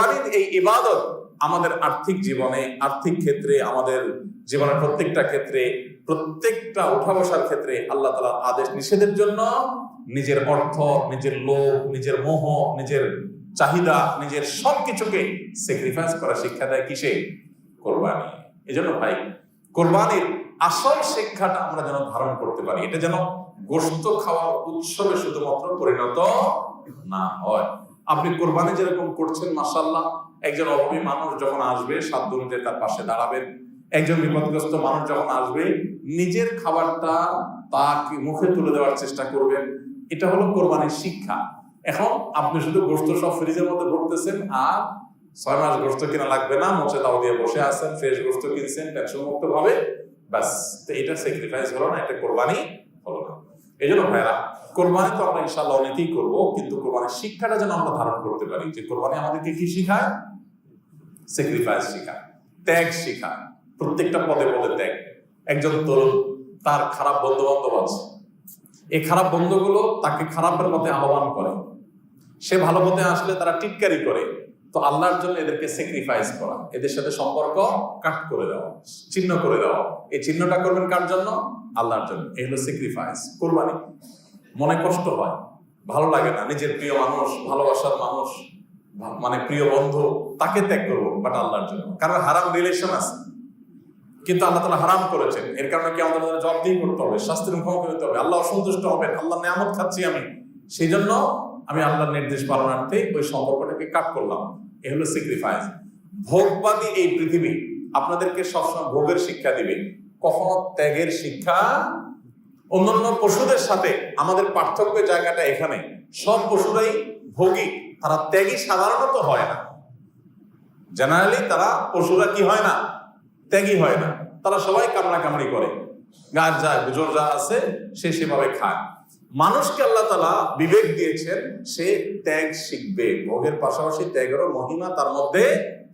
কোরবানির এই ইবাদত আমাদের আর্থিক জীবনে, আর্থিক ক্ষেত্রে, আমাদের জীবনের প্রত্যেকটা ক্ষেত্রে, প্রত্যেকটা উঠা বসার ক্ষেত্রে আল্লাহ তালার আদেশ নিষেধের জন্য নিজের অর্থ, নিজের লোভ, নিজের মোহ, নিজের চাহিদা, নিজের সবকিছুকে স্যাক্রিফাইস করা শিক্ষা দেয় কিসে? কোরবানি। এজন্য ভাই, কোরবানির আসল শিক্ষাটা আমরা যেন ধারণ করতে পারি। এটা যেন গোস্ত খাওয়ার উৎসবে শুধুমাত্র পরিণত না হয়। আপনি কোরবানি যেরকম করছেন মাসাল্লাহ একজন অভাবী মানুষ যখন আসবে সাধ্য অনুযায়ী তার পাশে দাঁড়াবেন। একজন বিপদগ্রস্ত মানুষ যখন আসবে, নিজের খাবারটা তাকে মুখে তুলে দেওয়ার চেষ্টা করবেন। এটা হলো কোরবানির শিক্ষা। এখন আপনি শুধু গোস্ত সব ফ্রিজের মধ্যে ভরতেছেন আর ছয় মাস গোস্ত কিনা লাগবে না মোচে দাও দিয়ে বসে আছেন, ফ্রেশ গোস্ত কিনছেন টেনশন মুক্ত ভাবে, ব্যাস। তো এটা স্যাক্রিফাইস হলো না, এটা কোরবানি হলো না। এই জন্য ভাইরা কোরবানি তো আমরা ইনশাল্লাহ অনেকেই করব, কিন্তু কোরবানির শিক্ষাটা যেন আমরা ধারণ করতে পারি যে কোরবানি আমাদেরকে কি শিখায়? স্যাক্রিফাইস শেখায়, ত্যাগ শেখায়, প্রত্যেকটা পদে পদে ত্যাগ। একজন তরুণ, তার খারাপ বন্ধু বান্ধব আছে। এই খারাপ বন্ধুগুলো তাকে খারাপের পথে আহ্বান করে। সে ভালো পথে আসলে তারা টিটকারি করে। তো আল্লাহর জন্য এদেরকে স্যাক্রিফাইস করা, এদের সাথে সম্পর্ক কাট করে দেওয়া চিহ্ন করে দেওয়া। এই চিহ্নটা করবেন কার জন্য? আল্লাহর জন্য। এই হলো স্যাক্রিফাইস কোরবানি। মনে কষ্ট হয়, ভালো লাগে না। নিজের প্রিয় মানুষ, ভালোবাসার মানুষ মানে প্রিয় বন্ধু, তাকে ত্যাগ করব বাট আল্লাহর জন্য। কারণ হারাম রিলেশন আছে। কিন্তু আল্লাহ তালা হারাম করেছেন। এর কারণে কি আমাদের জবাবদিহি করতে হবে, শাস্তির মুখোমুখি হতে হবে? আল্লাহ অসন্তুষ্ট হবেন, আল্লাহ নিয়ামত খাচ্ছি আমি। সেই জন্য আমি আল্লাহর নির্দেশ পালনার্থে ওই সম্পর্কটাকে কাট করলাম। এ হলো স্যাক্রিফাইস ভোগবাদী এই পৃথিবী আপনাদেরকে সবসময় ভোগের শিক্ষা দিবে। কখনো ত্যাগের শিক্ষা অন্যান্য পশুদের সাথে আমাদের পার্থক্যের জায়গাটা এখানে। সব পশুরাই ভোগী, তারা ত্যাগী সাধারণত হয় না। জেনারেলি তারা পশুরা কি হয় না? ত্যাগী হয় না। তারা সবাই কামড়া কামড়ি করে। গাছ যা গুজর যা আছে, সে সেভাবে খায়। মানুষকে আল্লাহ তালা বিবেক দিয়েছেন, সে ত্যাগ শিখবে। ভোগের পাশাপাশি ত্যাগেরও মহিমা তার মধ্যে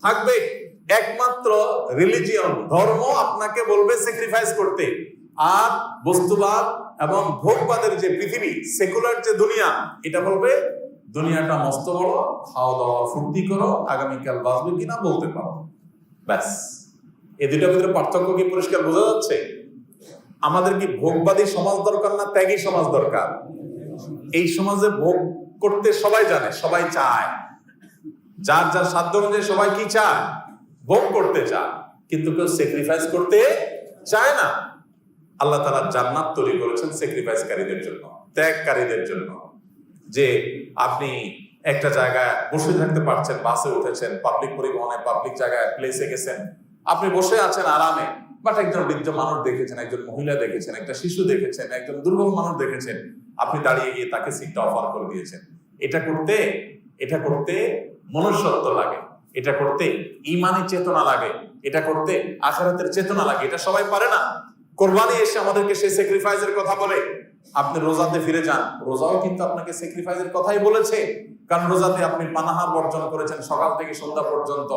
থাকবে। একমাত্র রিলিজিয়ন ধর্ম আপনাকে বলবে স্যাক্রিফাইস করতে। আর বস্তুবাদ এবং ভোগবাদের যে পৃথিবী সেকুলার যে দুনিয়া, এটা বলবে, দুনিয়াটা মস্ত বড় খাওয়া দাওয়া ফুর্তি করো, আগামীকাল বাঁচবে কিনা বলতে পারো। ব্যাস। এ দুটার ভিতরে পার্থক্য কি পরিষ্কার বোঝা যাচ্ছে? আমাদের কি ভোগবাদী সমাজ দরকার না ত্যাগী সমাজ দরকার? এই সমাজে ভোগ করতে সবাই জানে, সবাই চায়। যার যার সাধ্য অনুযায়ী সবাই কি চায়? ভোগ করতে চায়। কিন্তু কেউ স্যাক্রিফাইস করতে চায় না। আল্লাহ তারা জান্নাত তৈরি করেছেন স্যাক্রিফাইসকারীদের জন্য, ত্যাগকারীদের জন্য। যে আপনি একটা জায়গায় বসে থাকতে পারছেন, বাসে উঠেছেন পাবলিক পরিবহনে পাবলিক জায়গায় প্লেসে গেছেন, আপনি বসে আছেন আরামে বাট একজন বৃদ্ধ মানুষ দেখেছেন, একজন মহিলা দেখেছেন, একটা শিশু দেখেছেন, একজন দুর্বল মানুষ দেখেছেন, আপনি দাঁড়িয়ে গিয়ে তাকে সিটটা অফার করে দিয়েছেন। এটা করতে এটা করতে মনুষ্যত্ব লাগে, এটা করতে ইমানি চেতনা লাগে, এটা করতে আখারাতের চেতনা লাগে, এটা সবাই পারে না। কোরবানি এসে আমাদেরকে সেই স্যাক্রিফাইসের কথা বলে। আপনি রোজাতে ফিরে যান। রোজাও কিন্তু আপনাকে স্যাক্রিফাইসের কথাই বলেছে। কারণ রোজাতে আপনি পানাহার বর্জন করেছেন সকাল থেকে সন্ধ্যা পর্যন্ত।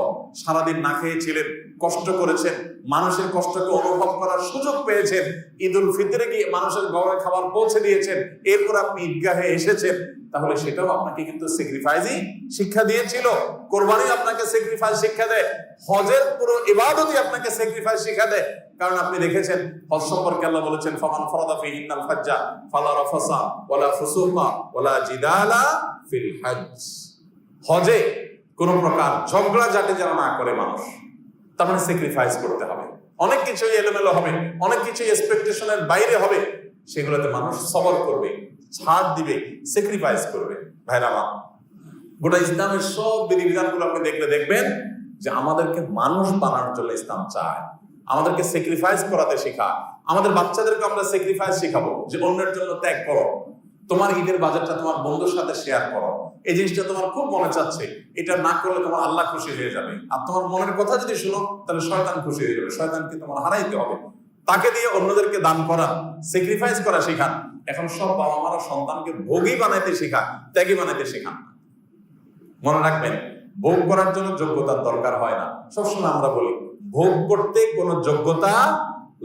সারাদিন না খেয়েছিলেন কষ্ট করেছেন, মানুষের কষ্টকে অনুভব করার সুযোগ পেয়েছেন। ঈদ উল ফিতরে গিয়ে মানুষের ঘরে খাবার পৌঁছে দিয়েছেন। এরপর আপনি ঈদগাহে এসেছেন। তাহলে সেটাও আপনাকে কিন্তু স্যাক্রিফাইসই শিক্ষা দিয়েছিল। কোরবানি আপনাকে স্যাক্রিফাইস শিক্ষা দেয়। হজের পুরো ইবাদতই আপনাকে স্যাক্রিফাইস শিক্ষা দেয়। কারণ আপনি দেখেছেন, হজ সম্পর্কে আল্লাহ বলেছেন, ফামান ফরাদা ফি ইন্নাল হাজ্জা ফালা রাফাসা ওয়ালা ফুসুকা ওয়ালা জিদালা ফিল হজ হজে কোন প্রকার ঝগড়া জাটে যেন না করে মানুষ। তার মানে স্যাক্রিফাইস করতে হবে। অনেক কিছুই এলোমেলো হবে, অনেক কিছুই এক্সপেকটেশনের বাইরে হবে। সেগুলোতে মানুষ সবর করবে। ছাড় দিবে স্যাক্রিফাইস করবে। ভাইরা আমার, গোটা ইসলামের সব বিধিবিধানগুলো আপনি দেখলে দেখবেন যে আমাদেরকে মানুষ বানানোর জন্য ইসলাম চায়। আমাদেরকে স্যাক্রিফাইস করাতে শেখা আমাদের বাচ্চাদেরকে আমরা স্যাক্রিফাইস শেখাবো যে অন্যের জন্য ত্যাগ করো। তোমার ঈদের বাজারটা তোমার বন্ধুর সাথে শেয়ার করো। এই জিনিসটা তোমার খুব মনে চাচ্ছে। এটা না করলে তোমার আল্লাহ খুশি হয়ে যাবে। আর তোমার মনের কথা যদি শুনো, তাহলে শয়তান খুশি হয়ে যাবে। শয়তানকে তোমার হারাইতে হবে। তাকে দিয়ে অন্যদেরকে দান করা স্যাক্রিফাইস করা শেখান। এখন সব বাবা মারা সন্তানকে ভোগী বানাইতে শেখান ত্যাগী বানাইতে শেখান। মনে রাখবেন, ভোগ করার জন্য যোগ্যতার দরকার হয় না। সবসময় আমরা বলি, ভোগ করতে কোনো যোগ্যতা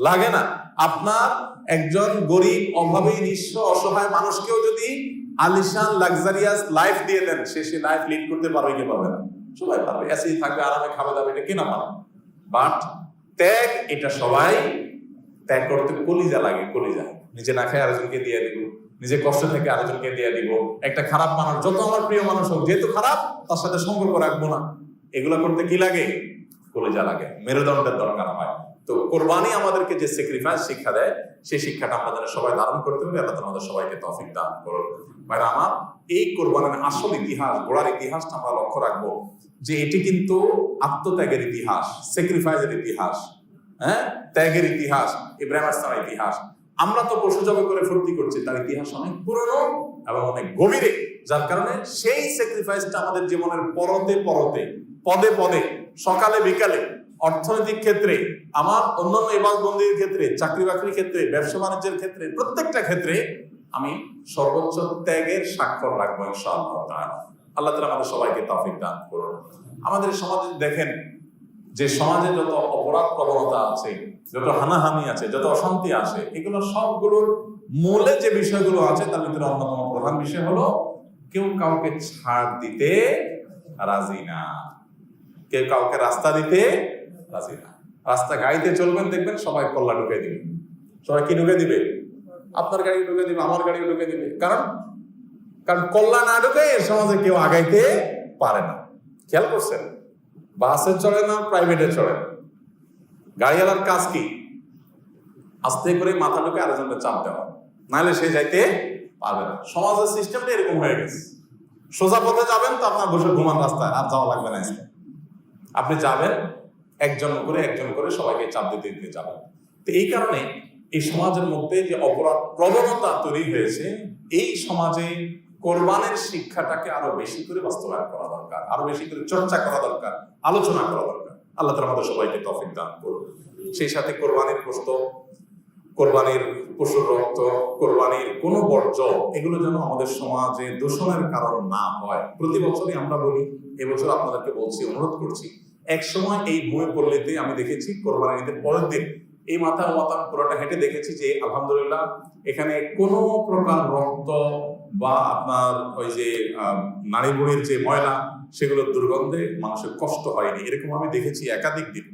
লাগে না। আপনার একজন গরিব, অভাবী, নিঃস্ব, অসহায় মানুষকেও যদি আলিশান লাক্সারিয়াস লাইফ দিয়ে দেন, সে সে লাইফ লিড করতে পারবে কি পাবে না? সবাই পারবে। এসি থাকবে, আরামে খাবে দাবে, এটা কেনা পারে? বাট ত্যাগ, এটা সবাই ত্যাগ করতে কলিজা লাগে, কলিজা। নিজে না খায় আরেকজনকে দিয়ে দিব, নিজে কষ্ট থেকে আরেকজনকে দিয়ে দিব। একটা খারাপ মানুষ, যত আমার প্রিয় মানুষ হোক, যেহেতু খারাপ, তার সাথে সম্পর্ক রাখব না। এগুলো করতে কি লাগে? কলিজা লাগে। মেরুদণ্ডের দরকার হয় তো কোরবানি আমাদেরকে যে স্যাক্রিফাইস শিক্ষা দেয়, সেই শিক্ষাটা আমাদের সবাই ধারণ করতে হবে আল্লাহ আমাদের সবাইকে তৌফিক দান করুন। ভাইরা আমার, এই কোরবানির আসল ইতিহাস, গোড়ার ইতিহাসটা আমরা লক্ষ্য রাখব যে এটি কিন্তু আত্মত্যাগের ইতিহাস স্যাক্রিফাইসের ইতিহাস হ্যাঁ? ত্যাগের ইতিহাস। ইব্রাহিম আসলামের ইতিহাস। আমরা তো পশু জবে করে ফুর্তি করছি, তার ইতিহাস অনেক পুরনো এবং অনেক গভীরে। যার কারণে সেই স্যাক্রিফাইসটা আমাদের জীবনের পরতে পরতে, পদে পদে, সকালে বিকালে, অর্থনৈতিক ক্ষেত্রে, আমার অন্যান্য এবার বন্দির ক্ষেত্রে চাকরি বাকরির ক্ষেত্রে, ব্যবসা বাণিজ্যের ক্ষেত্রে, প্রত্যেকটা ক্ষেত্রে আমি সর্বোচ্চ ত্যাগের স্বাক্ষর রাখব ইনশাআল্লাহ। আল্লাহ তাআলা আমাদের সবাইকে তৌফিক দান করুন। আমাদের সমাজে দেখেন যে সমাজে যত অপরাধ প্রবণতা আছে, যত হানাহানি আছে, যত অশান্তি আছে, এগুলো সবগুলোর মূলে যে বিষয়গুলো আছে, তার ভিতরে অন্যতম প্রধান বিষয় হলো, কেউ কাউকে ছাড় দিতে রাজি না। কেউ কাউকে রাস্তা দিতে রাজি না। রাস্তা গাড়িতে চলবেন, দেখবেন সবাই কল্লা ঢুকে দিবে। সবাই কি ঢুকে দিবে? আপনার গাড়ি ঢুকে দিবে, আমার গাড়ি ঢুকে দিবে। কারণ কারণ কল্লা না ঢুকে সমাজে কেউ আগাইতে পারে না। খেয়াল করছেন? বাসে চড়ে না প্রাইভেটে চড়ে? গাড়িওয়ালার কাজ কি? আস্তে করে মাথা ঢুকে আরেকজনকে চাপ দেওয়া। নাহলে সে যাইতে পারবে না। সমাজের সিস্টেমটা এরকম হয়ে গেছে। সোজা পথে যাবেন তো আপনার বসে ঘুমান রাস্তায়, আর যাওয়া লাগবে না। আপনি যাবেন, একজন করে একজন করে সবাইকে চাপ দিতে দিতে যাবেন। তো এই কারণে এই সমাজের মধ্যে যে অপরাধ প্রবণতা তৈরি হয়েছে, এই সমাজে কোরবানের শিক্ষাটাকে আরও বেশি করে বাস্তবায়ন করা দরকার। আরও বেশি করে চর্চা করা দরকার, আলোচনা করা দরকার। আল্লাহ তালা আমাদের সবাইকে তফিক দান করুন সেই সাথে কোরবানির গোস্ত কোরবানির পশুর রক্ত, কোরবানির কোনো বর্জ্য, এগুলো যেন আমাদের সমাজে দূষণের কারণ না হয়। প্রতি বছরই আমরা বলি, এবছর আপনাদেরকে বলছি, অনুরোধ করছি, এক সময় এই বই পড়লেতে আমি দেখেছি, কোরবানির ঈদের পরের দিন এই মাথা মাথা পুরোটা হেঁটে দেখেছি যে, আলহামদুলিল্লাহ, এখানে কোনো প্রকার রক্ত বা আপনার ওই যে নারী বুড়ির যে ময়লা সেগুলোর দুর্গন্ধে মানুষের কষ্ট হয়নি। এরকম আমি দেখেছি একাধিক দিন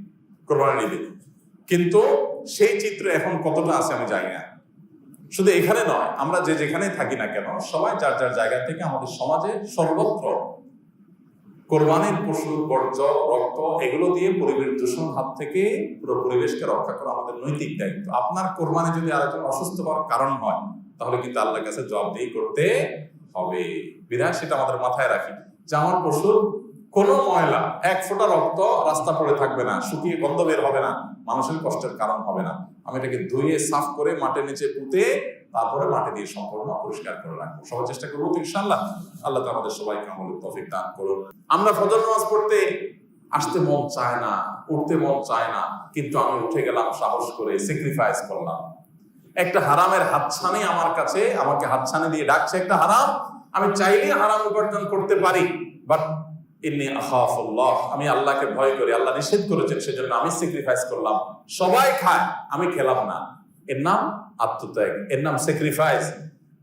কোরবানির দিন কিন্তু সেই চিত্র এখন কতটা আছে আমি জানি না। শুধু এখানে নয়, আমরা যে যেখানে থাকি না কেন, সবাই যার যার জায়গা থেকে আমাদের সমাজে সর্বত্র কোরবানির পশুর বর্জ্য, রক্ত, এগুলো দিয়ে পরিবেশ দূষণ হাত থেকে পুরো পরিবেশকে রক্ষা করা আমাদের নৈতিক দায়িত্ব। আপনার কোরবানি যদি আরেকজন অসুস্থ হওয়ার কারণ হয়, তাহলে কিন্তু আল্লাহর কাছে জবাবদিহি করতে হবে। বিধায় সেটা আমাদের মাথায় রাখি। যে আমার পশুর কোনো ময়লা, এক ফোঁটা রক্ত রাস্তা পড়ে থাকবে না, শুকিয়ে গন্ধ বের হবে না, মানুষের কষ্টের কারণ হবে না। আমি এটাকে ধুয়ে, সাফ করে, মাটির নিচে পুঁতে, তারপরে মাটি দিয়ে সম্পূর্ণ পরিষ্কার করে রাখব। সবার চেষ্টা করব ইনশাল্লাহ আল্লাহ আমাদের সবাইকে আমলের তফিক দান করুন আমরা ফজর নামাজ পড়তে আসতে মন চায় না, উঠতে মন চায় না, কিন্তু আমি উঠে গেলাম, সাহস করে স্যাক্রিফাইস করলাম। একটা হারামের হাতছানি আমার কাছে, আমাকে হাতছানি দিয়ে ডাকছে, একটা হারাম? আমি চাইলে আরাম উপার্জন করতে পারি বাট ইন্নি আখাফুল্লাহ আমি আল্লাহকে ভয় করি, আল্লাহ নিষেধ করেছেন, সেজন্য আমি স্যাক্রিফাইস করলাম। সবাই খায়, আমি খেলাম না। এর নাম আত্মত্যাগ, এর নাম স্যাক্রিফাইস